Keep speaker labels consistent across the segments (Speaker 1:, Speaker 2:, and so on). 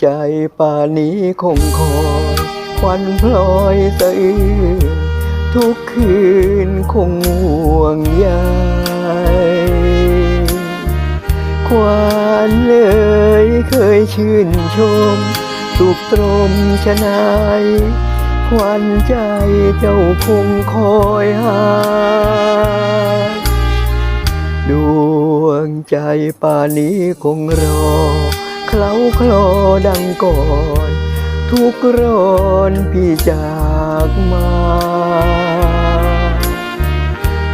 Speaker 1: ใจป่านี้คงคอยควันพลอยสะอื้นทุกคืนคงห่วงใยควานเลยเคยชื่นชม สุขตรมชนายควันใจเจ้าคงคอยหาดวงใจป่านี้คงรอ เคล้าคลอดังก่อน ทุกร้อนพี่จากมา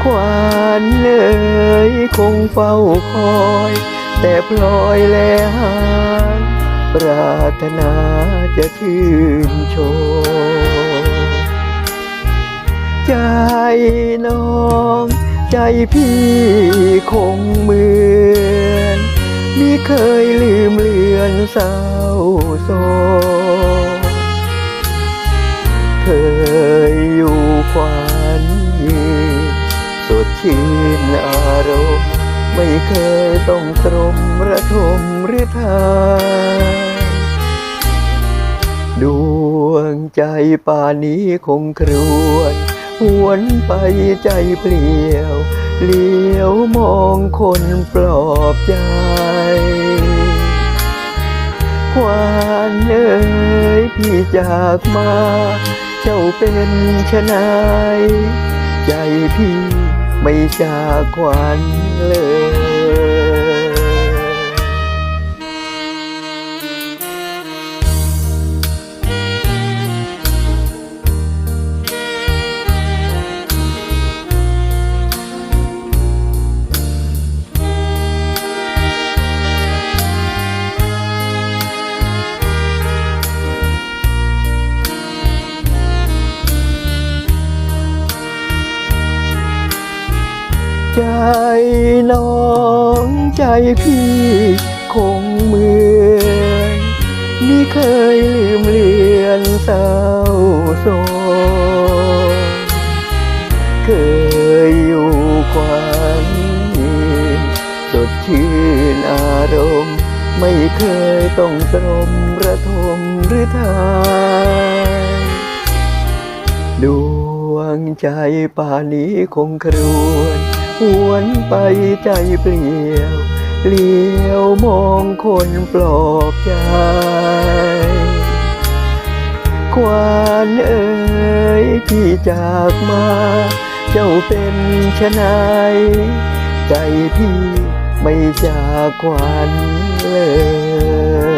Speaker 1: ควานเลยคงเฝ้าคอย แต่พลอยแลหายปรารถนาจะชื่นชมใจน้อง ใจพี่คงมือ มิเคยลืมเลือนเศร้าโศกเคยอยู่ควันยืนสดชื่นอารมณ์ไม่เคยต้องตรมระทมหรือทายดวงใจป่านนี้คงครวญหวนไปใจเปลี่ยว เลี้ยวมองคนปลอบใจ ที่จากมา เจ้าเป็นชนาย ใจพี่ไม่จากขวัญเลย ใจน้องใจพี่คงเหมือนมิเคยลืมเลือนเศร้าโศกเคยอยู่ควันยืนสดชื่นอารมณ์ ไม่เคยต้องตรมระทมหรือทายดวงใจป่านนี้คงครวญ หวนไปใจเปลี่ยว เลี้ยวมองคนปลอบใจ ควานเอ่ยพี่จากมา เจ้าเป็นชนายใจพี่ไม่จากควันเลย